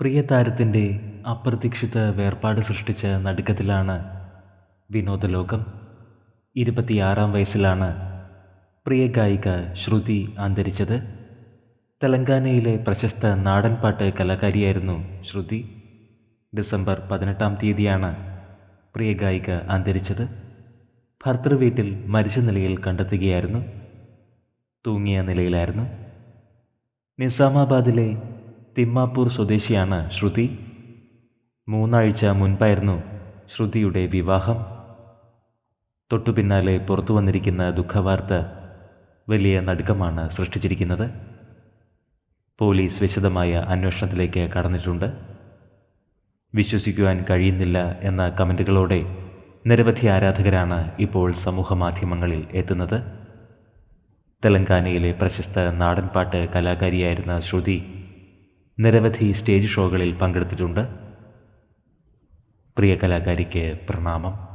പ്രിയ താരത്തിന്റെ അപ്രതീക്ഷിത വേർപാട് സൃഷ്ടിച്ച നടുക്കത്തിലാണ് വിനോദലോകം. ഇരുപത്തിയാറാം വയസ്സിലാണ് പ്രിയ ഗായിക ശ്രുതി അന്തരിച്ചത്. തെലങ്കാനയിലെ പ്രശസ്ത നാടൻപാട്ട് കലാകാരിയായിരുന്നു ശ്രുതി. ഡിസംബർ പതിനെട്ടാം തീയതിയാണ് പ്രിയ ഗായിക അന്തരിച്ചത്. ഭർത്തൃവീട്ടിൽ മരിച്ച നിലയിൽ കണ്ടെത്തുകയായിരുന്നു. തൂങ്ങിയ നിലയിലായിരുന്നു. നിസാമാബാദിലെ തിമ്മാപ്പൂർ സ്വദേശിയാണ് ശ്രുതി. മൂന്നാഴ്ച മുൻപായിരുന്നു ശ്രുതിയുടെ വിവാഹം. തൊട്ടു പിന്നാലെ പുറത്തു വന്നിരിക്കുന്ന ദുഃഖവാർത്ത വലിയ നടുക്കമാണ് സൃഷ്ടിച്ചിരിക്കുന്നത്. പോലീസ് വിശദമായ അന്വേഷണത്തിലേക്ക് കടന്നിട്ടുണ്ട്. വിശ്വസിക്കുവാൻ കഴിയുന്നില്ല എന്ന കമന്റുകളോടെ നിരവധി ആരാധകരാണ് ഇപ്പോൾ സമൂഹമാധ്യമങ്ങളിൽ എത്തുന്നത്. തെലങ്കാനയിലെ പ്രശസ്ത നാടൻപാട്ട് കലാകാരിയായിരുന്ന ശ്രുതി നിരവധി സ്റ്റേജ് ഷോകളിൽ പങ്കെടുത്തിട്ടുണ്ട്. പ്രിയ കലാകാരിക്ക് പ്രണാമം.